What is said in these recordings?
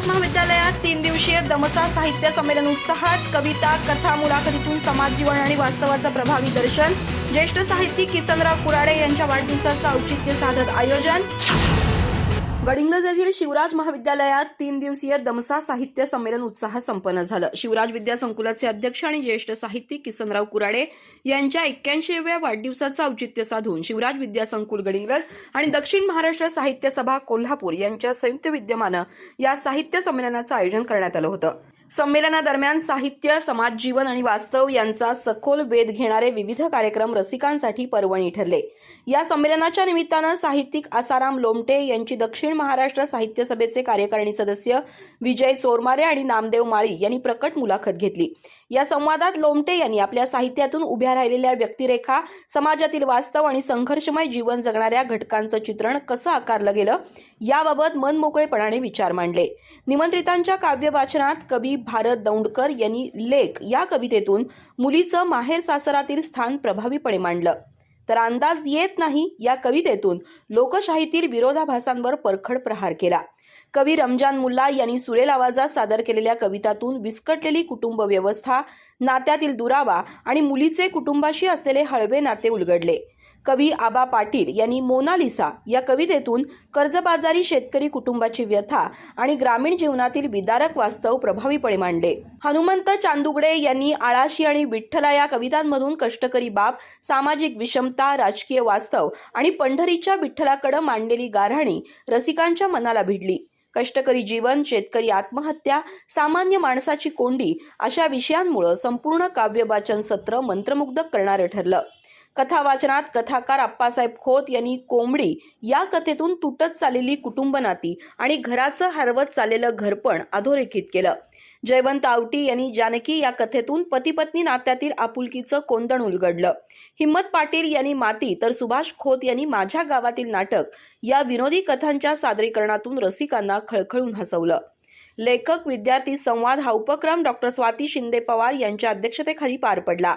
शिवराज महाविद्यालयात तीन दिवसीय दमसा साहित्य संमेलन उत्साहात कविता कथा मुलाखतीतून समाज जीवन आणि वास्तवाचं प्रभावी दर्शन. ज्येष्ठ साहित्यिक किसनराव कुराडे यांच्या वाढदिवसाचं औचित्य साधत आयोजन. गडिंग्लज येथील शिवराज महाविद्यालयात तीन दिवसीय दमसा साहित्य संमेलन उत्साहात संपन्न झालं. शिवराज विद्या संकुलाचे अध्यक्ष आणि ज्येष्ठ साहित्यिक किसनराव कुराडे यांच्या एक्क्याऐंशीव्या वाढदिवसाचं औचित्य साधून शिवराज विद्या संकुल गडिंग्लज आणि दक्षिण महाराष्ट्र साहित्य सभा कोल्हापूर यांच्या संयुक्त विद्यमानं या साहित्य संमेलनाचं आयोजन करण्यात आलं होतं. संमेलनादरम्यान साहित्य समाज जीवन आणि वास्तव यांचा सखोल वेध घेणारे विविध कार्यक्रम रसिकांसाठी पर्वणी ठरले. या संमेलनाच्या निमित्तानं साहित्यिक आसाराम लोमटे यांची दक्षिण महाराष्ट्र साहित्य सभेचे कार्यकारिणी सदस्य विजय चोरमारे आणि नामदेव माळी यांनी प्रकट मुलाखत घेतली. या संवादात लोमटे यांनी आपल्या साहित्यातून उभ्या राहिलेल्या व्यक्तिरेखा समाजातील वास्तव आणि संघर्षमय जीवन जगणाऱ्या घटकांचं चित्रण कसं आकारलं गेलं याबाबत मनमोकळेपणाने विचार मांडले. निमंत्रितांच्या काव्य वाचनात कवी भारत दौंडकर यांनी लेख या कवितेतून मुलीचं माहेर सासरातील स्थान प्रभावीपणे मांडलं. तर अंदाज येत नाही या कवितेतून लोकशाहीतील विरोधाभासांवर परखड प्रहार केला. कवी रमजान मुल्ला यांनी सुरेल आवाजात सादर केलेल्या कवितातून विस्कटलेली कुटुंब व्यवस्था नात्यातील दुरावा आणि मुलीचे कुटुंबाशी असलेले हळवे नाते उलगडले. कवी आबा पाटील यांनी मोनालिसा या कवितेतून कर्जबाजारी शेतकरी कुटुंबाची व्यथा आणि ग्रामीण जीवनातील विदारक वास्तव प्रभावीपणे मांडले. हनुमंत चांदुगडे यांनी आळाशी आणि विठ्ठला या कवितांमधून कष्टकरी बाब सामाजिक विषमता राजकीय वास्तव आणि पंढरीच्या विठ्ठलाकडे मांडलेली गाऱ्हाणी रसिकांच्या मनाला भिडली. कष्टकरी जीवन शेतकरी आत्महत्या सामान्य माणसाची कोंडी अशा विषयांमुळे संपूर्ण काव्यवाचन सत्र मंत्रमुग्ध करणारं ठरलं. कथा वाचनात कथाकार आप्पासाहेब खोत यांनी कोंबडी या कथेतून तुटत चाललेली कुटुंब नाती आणि घराचं हरवत चाललेलं घरपण अधोरेखित केलं. जयवंत आवटी यांनी जानकी या कथेतून पतीपत्नी नात्यातील आपुलकीचं कोंदण उलगडलं. हिम्मत पाटील यांनी माती तर सुभाष खोत यांनी माझ्या गावातील नाटक या विनोदी कथांच्या सादरीकरणातून रसिकांना खळखळून हसवलं. लेखक विद्यार्थी संवाद हा उपक्रम डॉक्टर स्वाती शिंदे पवार यांच्या अध्यक्षतेखाली पार पडला.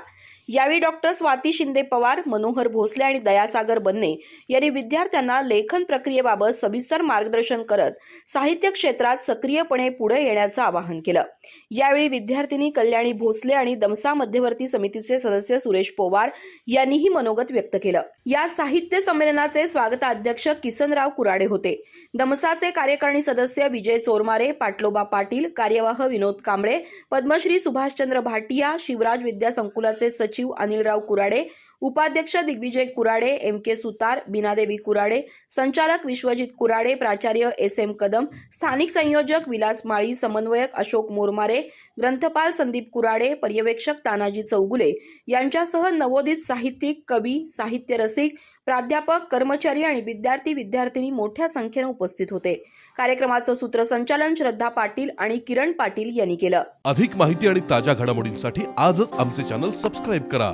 यावेळी डॉक्टर स्वाती शिंदे पवार मनोहर भोसले आणि दयासागर बन्ने यांनी विद्यार्थ्यांना लेखन प्रक्रियेबाबत सविस्तर मार्गदर्शन करत साहित्य क्षेत्रात सक्रियपणे पुढे येण्याचं आवाहन केलं. यावेळी विद्यार्थिनी कल्याणी भोसले आणि दमसा मध्यवर्ती समितीचे सदस्य सुरेश पोवार यांनीही मनोगत व्यक्त केलं. या साहित्य संमेलनाचे स्वागताध्यक्ष किसनराव कुराडे होते. दमसाचे कार्यकारिणी सदस्य विजय चोरमारे पाटलोबा पाटील कार्यवाह विनोद कांबळे पद्मश्री सुभाषचंद्र भाटिया शिवराज विद्या संकुलाचे सचिव अनिलराव कुराडे उपाध्यक्ष दिग्विजय कुराडे एम के सुतार बिनादेवी कुराडे संचालक विश्वजित कुराडे प्राचार्य एस एम कदम स्थानिक संयोजक विलास माळी समन्वयक अशोक मोरमारे ग्रंथपाल संदीप कुराडे पर्यवेक्षक तानाजी चौगुले यांच्यासह नवोदित साहित्यिक कवी साहित्य रसिक प्राध्यापक कर्मचारी आणि विद्यार्थी विद्यार्थिनी मोठ्या संख्येने उपस्थित होते. कार्यक्रमाचं सूत्रसंचालन श्रद्धा पाटील आणि किरण पाटील यांनी केलं. अधिक माहिती आणि ताज्या घडामोडींसाठी आजच आमचे चॅनल सबस्क्राईब करा.